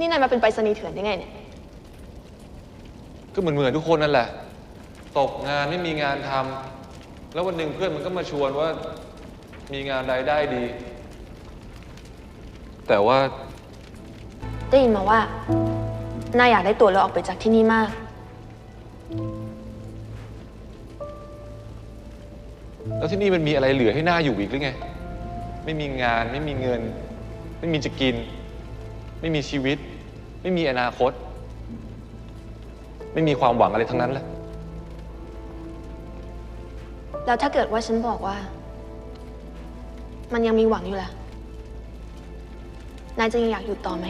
นี่นายมาเป็นไปรษณีย์เถื่อนได้ไงเนี่ย ก็เหมือนเหมือนทุกคนนั่นแหละ ตกงานไม่มีงานทำแล้ววันหนึ่งเพื่อนมันก็มาชวนว่ามีงานรายได้ดี แต่ว่าได้ยินมาว่า นายอยากได้ตัวเราออกไปจากที่นี่มาก แล้วที่นี่มันมีอะไรเหลือให้หน้าอยู่อีกหรือไง ไม่มีงานไม่มีเงิน ไม่มีจะกิน ไม่มีชีวิต ไม่มีอนาคต ไม่มีความหวังอะไรทั้งนั้นแหละ แล้วถ้าเกิดว่าฉันบอกว่า มันยังมีหวังอยู่ล่ะ นายจะยังอยากอยู่ต่อไหม